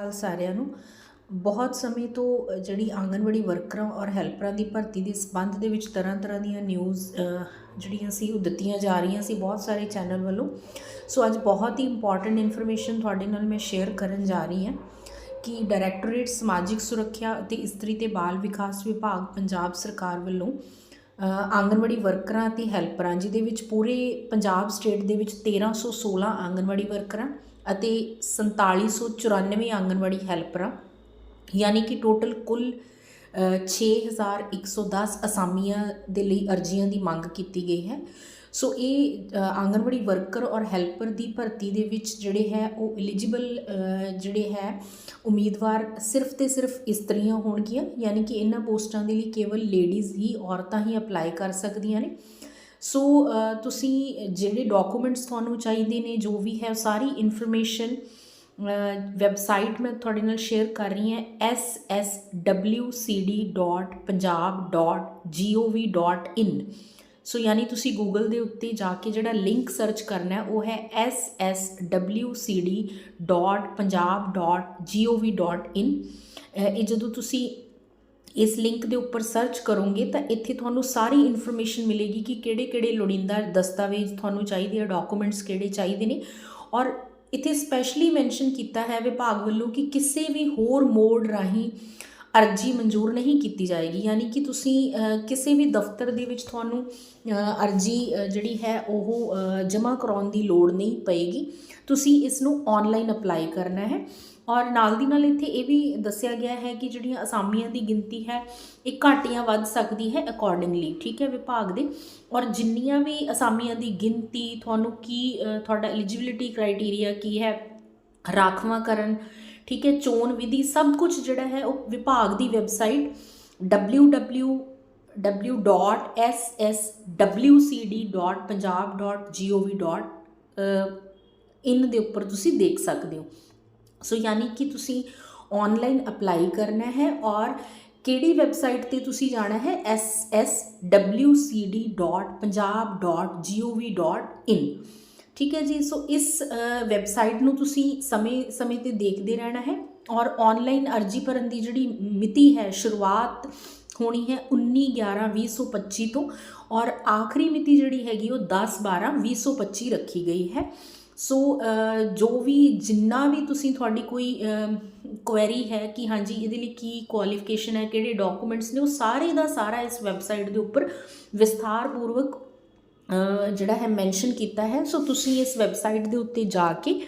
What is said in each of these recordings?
ਹਾਲ ਸਾਰਿਆਂ ਨੂੰ। ਬਹੁਤ ਸਮੇਂ ਤੋਂ ਜਿਹੜੀ ਆਂਗਨਵਾੜੀ ਵਰਕਰਾਂ ਔਰ ਹੈਲਪਰਾਂ ਦੀ ਭਰਤੀ ਦੇ ਸੰਬੰਧ ਦੇ ਵਿੱਚ ਤਰ੍ਹਾਂ ਤਰ੍ਹਾਂ ਦੀਆਂ ਨਿਊਜ਼ ਜਿਹੜੀਆਂ ਸੀ ਉਹ ਦਿੱਤੀਆਂ ਜਾ ਰਹੀਆਂ ਸੀ ਬਹੁਤ ਸਾਰੇ ਚੈਨਲ ਵੱਲੋਂ। ਸੋ ਅੱਜ ਬਹੁਤ ਹੀ ਇੰਪੋਰਟੈਂਟ ਇਨਫੋਰਮੇਸ਼ਨ ਤੁਹਾਡੇ ਨਾਲ ਮੈਂ ਸ਼ੇਅਰ ਕਰਨ ਜਾ ਰਹੀ ਹਾਂ ਕਿ ਡਾਇਰੈਕਟੋਰੇਟ ਸਮਾਜਿਕ ਸੁਰੱਖਿਆ ਅਤੇ ਇਸਤਰੀ ਤੇ ਬਾਲ ਵਿਕਾਸ ਵਿਭਾਗ ਪੰਜਾਬ ਸਰਕਾਰ ਵੱਲੋਂ ਅ, ਆਂਗਨਵਾੜੀ ਵਰਕਰਾਂ ਅਤੇ ਹੈਲਪਰਾਂ ਜਿਹਦੇ ਵਿੱਚ ਪੂਰੇ ਪੰਜਾਬ ਸਟੇਟ ਦੇ ਵਿੱਚ 1316 ਆਂਗਨਵਾੜੀ ਵਰਕਰਾਂ ਅਤੇ 4794 ਆਂਗਨਵਾੜੀ ਹੈਲਪਰਾਂ ਯਾਨੀ ਕਿ ਟੋਟਲ ਕੁੱਲ ਅ, 6110 ਅਸਾਮੀਆਂ ਦੇ ਲਈ ਅਰਜ਼ੀਆਂ ਦੀ ਮੰਗ ਕੀਤੀ ਗਈ ਹੈ। ਸੋ ਇਹ ਅ, ਆਂਗਨਵਾੜੀ ਵਰਕਰ ਔਰ ਹੈਲਪਰ ਦੀ ਭਰਤੀ ਦੇ ਵਿੱਚ ਜਿਹੜੇ ਹੈ ਉਹ ਐਲੀਜੀਬਲ ਜਿਹੜੇ ਹੈ ਉਮੀਦਵਾਰ ਸਿਰਫ ਤੇ ਸਿਰਫ ਇਸਤਰੀਆਂ ਹੋਣਗੀਆਂ ਯਾਨੀ ਕਿ ਇਹਨਾਂ ਪੋਸਟਾਂ ਦੇ ਲਈ ਕੇਵਲ ਲੇਡੀਜ਼ ਹੀ ਔਰਤਾਂ ਹੀ ਅਪਲਾਈ ਕਰ ਸਕਦੀਆਂ ਨੇ। ਸੋ ਤੁਸੀਂ ਜਿਹੜੇ ਡਾਕੂਮੈਂਟਸ ਤੁਹਾਨੂੰ ਚਾਹੀਦੇ ਨੇ ਜੋ ਵੀ ਹੈ ਸਾਰੀ ਇਨਫੋਰਮੇਸ਼ਨ ਵੈਬਸਾਈਟ ਮੈਂ ਤੁਹਾਡੇ ਨਾਲ ਸ਼ੇਅਰ ਕਰ ਰਹੀ ਹਾਂ sswcd.punjab.gov.in ਸੋ ਯਾਨੀ ਤੁਸੀਂ ਗੂਗਲ ਦੇ ਉੱਤੇ ਜਾ ਕੇ ਜਿਹੜਾ ਲਿੰਕ ਸਰਚ ਕਰਨਾ ਹੈ ਉਹ ਹੈ sswcd.punjab.gov.in ਅ, ਇਹ ਜਦੋਂ ਤੁਸੀਂ ਇਸ ਲਿੰਕ ਦੇ ਉੱਪਰ ਸਰਚ ਕਰੋਗੇ ਤਾਂ ਇੱਥੇ ਤੁਹਾਨੂੰ ਸਾਰੀ ਇਨਫੋਰਮੇਸ਼ਨ ਮਿਲੇਗੀ ਕਿ ਕਿਹੜੇ-ਕਿਹੜੇ ਲੋੜੀਂਦਾ ਦਸਤਾਵੇਜ਼ ਤੁਹਾਨੂੰ ਚਾਹੀਦੇ ਆ ਡਾਕੂਮੈਂਟਸ ਕਿਹੜੇ ਚਾਹੀਦੇ ਨੇ। ਔਰ ਇੱਥੇ ਸਪੈਸ਼ਲੀ ਮੈਂਸ਼ਨ ਕੀਤਾ ਹੈ ਵਿਭਾਗ ਵੱਲੋਂ ਕਿ ਕਿਸੇ ਵੀ ਹੋਰ ਮੋਡ ਰਾਹੀਂ ਅਰਜੀ ਮਨਜ਼ੂਰ ਨਹੀਂ ਕੀਤੀ ਜਾਏਗੀ। ਯਾਨੀ ਕਿ ਤੁਸੀਂ ਕਿਸੇ ਵੀ ਦਫ਼ਤਰ ਦੇ ਵਿੱਚ ਤੁਹਾਨੂੰ ਅਰਜੀ ਜਿਹੜੀ ਹੈ ਉਹ ਜਮ੍ਹਾਂ ਕਰਾਉਣ ਦੀ ਲੋੜ ਨਹੀਂ ਪਏਗੀ। ਤੁਸੀਂ ਇਸ ਨੂੰ ਆਨਲਾਈਨ ਅਪਲਾਈ ਕਰਨਾ ਹੈ। ਔਰ ਨਾਲ ਦੀ ਨਾਲ ਇੱਥੇ ਇਹ ਵੀ ਦੱਸਿਆ ਗਿਆ ਹੈ ਕਿ ਜਿਹੜੀਆਂ ਅਸਾਮੀਆਂ ਦੀ ਗਿਣਤੀ ਹੈ, ਇਹ ਘੱਟ ਜਾਂ ਵੱਧ ਸਕਦੀ ਹੈ ਅਕੋਰਡਿੰਗਲੀ ਠੀਕ ਹੈ ਵਿਭਾਗ ਦੇ। ਔਰ ਜਿੰਨੀਆਂ ਵੀ ਅਸਾਮੀਆਂ ਦੀ ਗਿਣਤੀ, ਤੁਹਾਨੂੰ ਕੀ ਤੁਹਾਡਾ ਐਲੀਜੀਬਿਲਿਟੀ ਕ੍ਰਾਈਟੇਰੀਆ ਕੀ ਹੈ ਰਾਖਵਾਂਕਰਨ ਠੀਕ ਹੈ, ਚੋਣ ਵਿਧੀ, ਸਭ ਕੁਝ ਜਿਹੜਾ ਹੈ ਉਹ ਵਿਭਾਗ ਦੀ ਵੈਬਸਾਈਟ www.sswcd.punjab.gov.in ਦੇ ਉੱਪਰ ਤੁਸੀਂ ਦੇਖ ਸਕਦੇ ਹੋ। ਸੋ ਯਾਨੀ ਕਿ ਤੁਸੀਂ ਆਨਲਾਈਨ ਅਪਲਾਈ ਕਰਨਾ ਹੈ ਔਰ ਕਿਹੜੀ ਵੈਬਸਾਈਟ ਤੇ ਤੁਸੀਂ ਜਾਣਾ ਹੈ sswcd.punjab.gov.in ਠੀਕ ਹੈ ਜੀ ਸੋ ਇਸ ਵੈਬਸਾਈਟ ਨੂੰ ਤੁਸੀਂ ਸਮੇਂ ਸਮੇਂ ਤੇ ਦੇਖਦੇ ਰਹਿਣਾ ਹੈ ਔਰ ਆਨਲਾਈਨ ਅਰਜੀ ਭਰਨ ਦੀ ਜਿਹੜੀ ਮਿਤੀ ਹੈ ਸ਼ੁਰੂਆਤ ਹੋਣੀ ਹੈ 19 11 2025 ਤੋਂ ਔਰ ਆਖਰੀ ਮਿਤੀ ਜਿਹੜੀ ਹੈਗੀ ਉਹ 10 12 2025 ਰੱਖੀ ਗਈ ਹੈ ਸੋ ਜੋ ਵੀ ਜਿੰਨਾ ਵੀ ਤੁਸੀਂ ਤੁਹਾਡੀ ਕੋਈ ਕੁਐਰੀ ਹੈ ਕਿ ਹਾਂਜੀ ਇਹਦੇ ਲਈ ਕੀ ਕੁਆਲੀਫਿਕੇਸ਼ਨ ਹੈ ਕਿਹੜੇ ਡਾਕੂਮੈਂਟਸ ਨੇ ਉਹ ਸਾਰੇ ਦਾ ਸਾਰਾ ਇਸ ਵੈਬਸਾਈਟ ਦੇ ਉੱਪਰ ਵਿਸਥਾਰਪੂਰਵਕ ਅ, ਜਿਹੜਾ ਹੈ ਮੈਂਸ਼ਨ ਕੀਤਾ ਹੈ। ਸੋ ਤੁਸੀਂ ਇਸ ਵੈਬਸਾਈਟ ਦੇ ਉੱਤੇ ਜਾ ਕੇ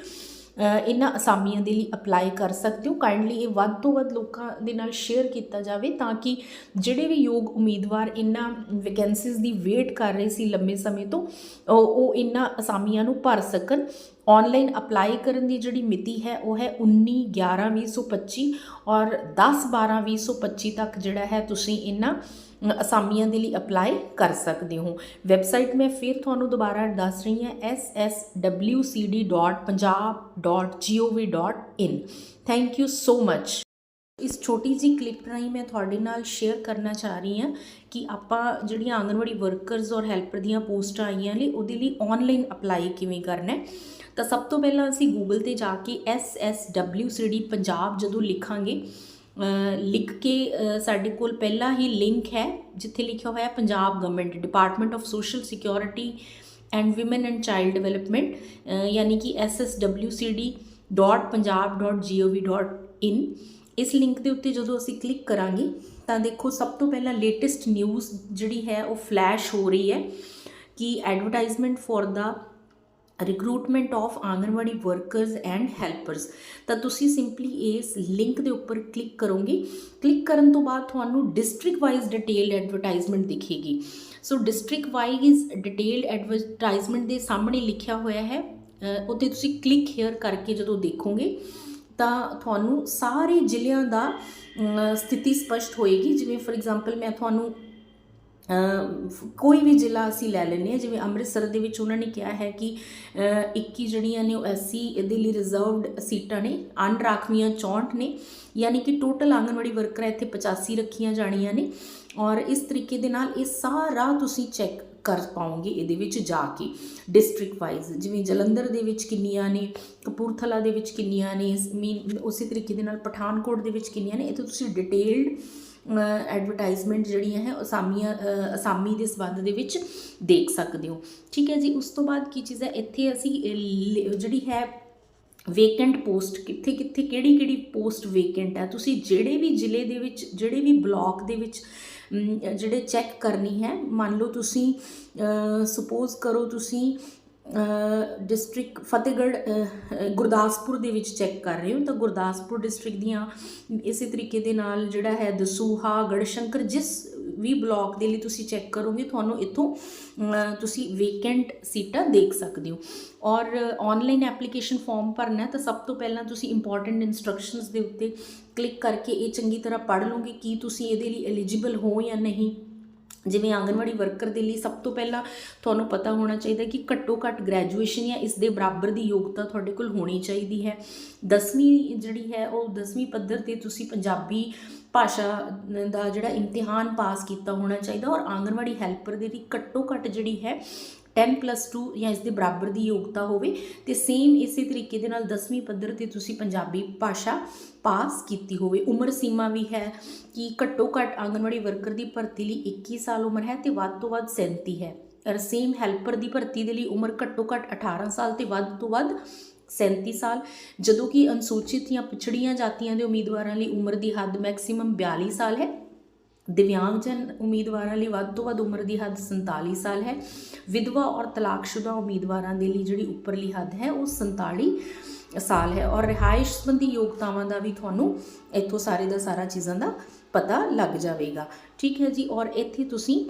ਇਹਨਾਂ ਅਸਾਮੀਆਂ ਦੇ ਲਈ ਅਪਲਾਈ ਕਰ ਸਕਦੇ ਹੋ। ਕਾਈਂਡਲੀ ਇਹ ਵੱਧ ਤੋਂ ਵੱਧ ਲੋਕਾਂ ਦੇ ਨਾਲ ਸ਼ੇਅਰ ਕੀਤਾ ਜਾਵੇ ਤਾਂ ਕਿ ਜਿਹੜੇ ਵੀ ਯੋਗ ਉਮੀਦਵਾਰ ਇਹਨਾਂ ਵੈਕੈਂਸੀਜ਼ ਦੀ ਵੇਟ ਕਰ ਰਹੇ ਸੀ ਲੰਮੇ ਸਮੇਂ ਤੋਂ, ਉਹ ਉਹ ਇਹਨਾਂ ਅਸਾਮੀਆਂ ਨੂੰ ਭਰ ਸਕਣ। ਆਨਲਾਈਨ ਅਪਲਾਈ ਕਰਨ ਦੀ ਜਿਹੜੀ ਮਿਤੀ ਹੈ, ਉਹ ਹੈ 19 11 2025 ਔਰ 10 12 2025 ਤੱਕ ਜਿਹੜਾ ਹੈ ਤੁਸੀਂ ਇਹਨਾਂ ਅਸਾਮੀਆਂ ਦੇ ਲਈ ਅਪਲਾਈ ਕਰ ਸਕਦੇ ਹੋ। ਵੈਬਸਾਈਟ ਮੈਂ ਫਿਰ ਤੁਹਾਨੂੰ ਦੁਬਾਰਾ ਦੱਸ ਰਹੀ ਹਾਂ sswcd.punjab.gov.in thank you so much ਇਸ ਛੋਟੀ ਜੀ ਕਲਿੱਪ ਰਾਹੀਂ ਮੈਂ ਤੁਹਾਡੇ ਨਾਲ ਸ਼ੇਅਰ ਕਰਨਾ ਚਾਹ ਰਹੀ ਹਾਂ ਕਿ ਆਪਾਂ ਜਿਹੜੀਆਂ ਆਂਗਨਵਾੜੀ ਵਰਕਰਸ ਔਰ ਹੈਲਪਰ ਦੀਆਂ ਪੋਸਟਾਂ ਆਈਆਂ ਨੇ, ਉਹਦੇ ਲਈ ਆਨਲਾਈਨ ਅਪਲਾਈ ਕਿਵੇਂ ਕਰਨਾ ਹੈ। ਤਾਂ ਸਭ ਤੋਂ ਪਹਿਲਾਂ ਅਸੀਂ ਗੂਗਲ ਤੇ ਜਾ ਕੇ sswcd ਪੰਜਾਬ ਜਦੋਂ ਲਿਖਾਂਗੇ ਲਿਖ ਕੇ ਸਾਡੇ ਕੋਲ ਪਹਿਲਾ ਹੀ ਲਿੰਕ ਹੈ, ਜਿੱਥੇ ਲਿਖਿਆ ਹੋਇਆ Punjab government department of social security and women and child development ਯਾਨੀ ਕਿ sswcd.punjab.gov.in ਇਸ ਲਿੰਕ ਦੇ ਉੱਤੇ ਜਦੋਂ ਅਸੀਂ ਕਲਿੱਕ ਕਰਾਂਗੇ, ਤਾਂ ਦੇਖੋ ਸਭ ਤੋਂ ਪਹਿਲਾਂ ਲੇਟੈਸਟ ਨਿਊਜ਼ ਜਿਹੜੀ ਹੈ ਉਹ ਫਲੈਸ਼ ਹੋ ਰਹੀ ਹੈ ਕਿ advertisement for the recruitment of anganwadi workers and helpers ਤਾਂ ਤੁਸੀਂ ਸਿੰਪਲੀ ਇਸ ਲਿੰਕ ਦੇ ਉੱਪਰ ਕਲਿੱਕ ਕਰੋਗੇ। ਕਲਿੱਕ ਕਰਨ ਤੋਂ ਬਾਅਦ ਤੁਹਾਨੂੰ district wise detailed advertisement ਦਿਖੇਗੀ। So district wise detailed advertisement ਦੇ ਸਾਹਮਣੇ ਲਿਖਿਆ ਹੋਇਆ ਹੈ। ਅ, ਉੱਤੇ ਤੁਸੀਂ ਕਲਿੱਕ ਹੇਅਰ ਕਰਕੇ ਜਦੋਂ ਦੇਖੋਗੇ ਤਾਂ ਤੁਹਾਨੂੰ ਸਾਰੇ ਜ਼ਿਲ੍ਹਿਆਂ ਦਾ ਸਥਿਤੀ ਸਪਸ਼ਟ ਹੋਏਗੀ। ਜਿਵੇਂ ਫੋਰ ਐਗਜ਼ਾਮਪਲ ਮੈਂ ਤੁਹਾਨੂੰ ਕੋਈ ਵੀ ਜ਼ਿਲ੍ਹਾ ਅਸੀਂ ਲੈ ਲੈਂਦੇ ਹਾਂ ਜਿਵੇਂ ਅੰਮ੍ਰਿਤਸਰ ਦੇ ਵਿੱਚ ਉਹਨਾਂ ਨੇ ਕਿਹਾ ਹੈ ਕਿ ਅ, 21 ਜਿਹੜੀਆਂ ਨੇ ਉਹ ਐਸਸੀ ਇਹਦੇ ਲਈ ਰਿਜ਼ਰਵਡ ਸੀਟਾਂ ਨੇ ਅਨਰਾਖਵੀਆਂ 64 ਨੇ ਯਾਨੀ ਕਿ ਟੋਟਲ ਆਂਗਨਵਾੜੀ ਵਰਕਰਾਂ ਇੱਥੇ 85 ਰੱਖੀਆਂ ਜਾਣੀਆਂ ਨੇ ਔਰ ਇਸ ਤਰੀਕੇ ਦੇ ਨਾਲ ਇਹ ਸਾਰਾ ਤੁਸੀਂ ਚੈੱਕ ਕਰ ਪਾਓਗੇ ਇਹਦੇ ਵਿੱਚ ਜਾ ਕੇ ਡਿਸਟ੍ਰਿਕਟ ਵਾਈਜ਼ ਜਿਵੇਂ ਜਲੰਧਰ ਦੇ ਵਿੱਚ ਕਿੰਨੀਆਂ ਨੇ ਕਪੂਰਥਲਾ ਦੇ ਵਿੱਚ ਕਿੰਨੀਆਂ ਨੇ ਮੀਨ ਉਸੇ ਤਰੀਕੇ ਦੇ ਨਾਲ ਪਠਾਨਕੋਟ ਦੇ ਵਿੱਚ ਕਿੰਨੀਆਂ ਨੇ ਇੱਥੇ ਤੁਸੀਂ ਡਿਟੇਲਡ ਐਡਵਰਟਾਈਜ਼ਮੈਂਟ ਜਿਹੜੀਆਂ ਹੈ ਅਸਾਮੀਆਂ ਅਸਾਮੀ ਦੇ ਸੰਬੰਧ ਦੇ ਵਿੱਚ ਦੇਖ ਸਕਦੇ ਹੋ। ਠੀਕ ਹੈ ਜੀ, ਉਸ ਤੋਂ ਬਾਅਦ ਕੀ ਚੀਜ਼ ਹੈ, ਇੱਥੇ ਅਸੀਂ ਇਹ ਜਿਹੜੀ ਹੈ ਵੇਕੈਂਟ ਪੋਸਟ ਕਿੱਥੇ ਕਿੱਥੇ, ਕਿਹੜੀ ਕਿਹੜੀ ਪੋਸਟ ਵੇਕੈਂਟ ਹੈ, ਤੁਸੀਂ ਜਿਹੜੇ ਵੀ ਜ਼ਿਲ੍ਹੇ ਦੇ ਵਿੱਚ, ਜਿਹੜੇ ਵੀ ਬਲਾਕ ਦੇ ਵਿੱਚ ਜਿਹੜੇ ਚੈੱਕ ਕਰਨੀ ਹੈ, ਮੰਨ ਲਓ ਤੁਸੀਂ ਸਪੋਜ਼ ਕਰੋ ਤੁਸੀਂ ਡਿਸਟ੍ਰਿਕਟ ਫਤਿਹਗੜ੍ਹ ਗੁਰਦਾਸਪੁਰ ਦੇ ਵਿੱਚ ਚੈੱਕ ਕਰ ਰਹੇ ਹੋ ਤਾਂ ਗੁਰਦਾਸਪੁਰ ਡਿਸਟ੍ਰਿਕਟ ਦੀਆਂ ਇਸੇ ਤਰੀਕੇ ਦੇ ਨਾਲ ਜਿਹੜਾ ਹੈ ਦਸੂਹਾ ਗੜਸ਼ੰਕਰ ਜਿਸ ਵੀ ਬਲਾਕ ਦੇ ਲਈ ਤੁਸੀਂ ਚੈੱਕ ਕਰੋਗੇ, ਤੁਹਾਨੂੰ ਇੱਥੋਂ ਤੁਸੀਂ ਵੇਕੈਂਟ ਸੀਟਾਂ ਦੇਖ ਸਕਦੇ ਹੋ। ਔਰ ਆਨਲਾਈਨ ਐਪਲੀਕੇਸ਼ਨ ਫਾਰਮ ਭਰਨਾ ਤਾਂ ਸਭ ਤੋਂ ਪਹਿਲਾਂ ਤੁਸੀਂ ਇੰਪੋਰਟੈਂਟ ਇਨਸਟਰਕਸ਼ਨਸ ਦੇ ਉੱਤੇ ਕਲਿੱਕ ਕਰਕੇ ਇਹ ਚੰਗੀ ਤਰ੍ਹਾਂ ਪੜ੍ਹ ਲਓਗੇ ਕੀ ਤੁਸੀਂ ਇਹਦੇ ਲਈ ਐਲੀਜੀਬਲ ਹੋ ਜਾਂ ਨਹੀਂ। ਜਿਵੇਂ ਆਂਗਨਵਾੜੀ ਵਰਕਰ ਦੇ ਲਈ ਸਭ ਤੋਂ ਪਹਿਲਾਂ ਤੁਹਾਨੂੰ ਪਤਾ ਹੋਣਾ ਚਾਹੀਦਾ ਕਿ ਘੱਟੋ ਘੱਟ ਗ੍ਰੈਜੂਏਸ਼ਨ ਜਾਂ ਇਸ ਦੇ ਬਰਾਬਰ ਦੀ ਯੋਗਤਾ ਤੁਹਾਡੇ ਕੋਲ ਹੋਣੀ ਚਾਹੀਦੀ ਹੈ। 10ਵੀਂ ਜਿਹੜੀ ਹੈ ਉਹ 10ਵੀਂ ਪੱਧਰ ਤੇ ਤੁਸੀਂ ਪੰਜਾਬੀ ਭਾਸ਼ਾ ਦਾ ਜਿਹੜਾ ਇਮਤਿਹਾਨ ਪਾਸ ਕੀਤਾ ਹੋਣਾ ਚਾਹੀਦਾ ਔਰ ਆਂਗਨਵਾੜੀ ਹੈਲਪਰ ਦੇ ਲਈ ਘੱਟੋ ਘੱਟ ਜਿਹੜੀ ਹੈ 10 2 ਜਾਂ ਇਸ ਦੇ ਬਰਾਬਰ ਦੀ ਯੋਗਤਾ ਹੋਵੇ ਤੇ ਸੇਮ ਇਸੇ ਤਰੀਕੇ ਦੇ ਨਾਲ 10ਵੀਂ ਪੱਧਰ ਤੇ ਤੁਸੀਂ ਪੰਜਾਬੀ ਭਾਸ਼ਾ ਪਾਸ ਕੀਤੀ ਹੋਵੇ। ਉਮਰ ਸੀਮਾ ਵੀ ਹੈ ਕਿ ਘੱਟੋ ਘੱਟ ਆਂਗਨਵਾੜੀ ਵਰਕਰ ਦੀ ਭਰਤੀ ਲਈ 21 ਸਾਲ ਉਮਰ ਹੈ ਤੇ ਵੱਧ ਤੋਂ ਵੱਧ 37 ਹੈ। ਔਰ ਸੇਮ ਹੈਲਪਰ ਦੀ ਭਰਤੀ ਦੇ ਲਈ ਉਮਰ ਘੱਟੋ ਘੱਟ 18 ਸਾਲ ਤੇ ਵੱਧ ਤੋਂ ਵੱਧ 37 ਸਾਲ। ਜਦੋਂ ਕਿ ਅਨੁਸੂਚਿਤ ਜਾਂ ਪਿਛੜੀਆਂ ਜਾਤੀਆਂ ਦੇ ਉਮੀਦਵਾਰਾਂ ਲਈ ਉਮਰ ਦੀ ਹੱਦ ਮੈਕਸਿਮਮ 42 ਸਾਲ ਹੈ ਦਿਵਿਆਂਗਜਨ ਉਮੀਦਵਾਰਾਂ ਲਈ ਵੱਧ ਤੋਂ ਵੱਧ ਉਮਰ ਦੀ ਹੱਦ 47 ਸਾਲ ਹੈ। ਵਿਧਵਾ ਔਰ ਤਲਾਕਸ਼ੁਦਾ ਉਮੀਦਵਾਰਾਂ ਦੇ ਲਈ ਜਿਹੜੀ ਉੱਪਰਲੀ ਹੱਦ ਹੈ, ਉਹ 47 ਸਾਲ ਹੈ ਔਰ ਰਿਹਾਇਸ਼ ਸੰਬੰਧੀ ਯੋਗਤਾਵਾਂ ਦਾ ਵੀ ਤੁਹਾਨੂੰ ਇੱਥੋਂ ਸਾਰੇ ਦਾ ਸਾਰਾ ਚੀਜ਼ਾਂ ਦਾ ਪਤਾ ਲੱਗ ਜਾਵੇਗਾ। ਠੀਕ ਹੈ ਜੀ, ਔਰ ਇੱਥੇ ਤੁਸੀਂ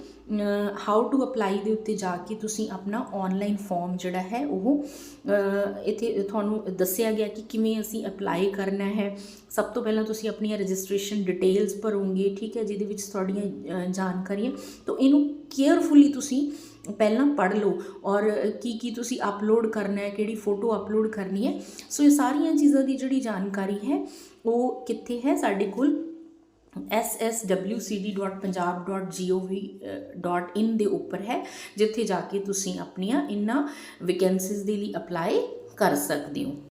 ਹਾਊ ਟੂ ਅਪਲਾਈ ਦੇ ਉੱਤੇ ਜਾ ਕੇ ਤੁਸੀਂ ਆਪਣਾ ਆਨਲਾਈਨ ਫਾਰਮ ਜਿਹੜਾ ਹੈ ਉਹ ਇੱਥੇ ਤੁਹਾਨੂੰ ਦੱਸਿਆ ਗਿਆ ਕਿ ਕਿਵੇਂ ਅਸੀਂ ਅਪਲਾਈ ਕਰਨਾ ਹੈ। ਸਭ ਤੋਂ ਪਹਿਲਾਂ ਤੁਸੀਂ ਆਪਣੀਆਂ ਰਜਿਸਟ੍ਰੇਸ਼ਨ ਡਿਟੇਲਸ ਭਰੋਗੇ, ਠੀਕ ਹੈ, ਜਿਹਦੇ ਵਿੱਚ ਤੁਹਾਡੀਆਂ ਜਾਣਕਾਰੀਆਂ। ਤਾਂ ਇਹਨੂੰ ਕੇਅਰਫੁਲੀ ਤੁਸੀਂ ਪਹਿਲਾਂ ਪੜ੍ਹ ਲਓ ਔਰ ਕੀ ਕੀ ਤੁਸੀਂ ਅਪਲੋਡ ਕਰਨਾ ਹੈ, ਕਿਹੜੀ ਫੋਟੋ ਅਪਲੋਡ ਕਰਨੀ ਹੈ। ਸੋ ਇਹ ਸਾਰੀਆਂ ਚੀਜ਼ਾਂ ਦੀ ਜਿਹੜੀ ਜਾਣਕਾਰੀ ਹੈ, ਉਹ ਕਿੱਥੇ ਹੈ? ਸਾਡੇ ਕੋਲ sswcd.punjab.gov.in ਦੇ ਉੱਪਰ ਹੈ, ਜਿੱਥੇ ਜਾ ਕੇ ਤੁਸੀਂ ਆਪਣੀਆਂ ਇਨ੍ਹਾਂ ਵੈਕੈਂਸੀਜ਼ ਦੇ ਲਈ ਅਪਲਾਈ ਕਰ ਸਕਦੇ ਹੋ।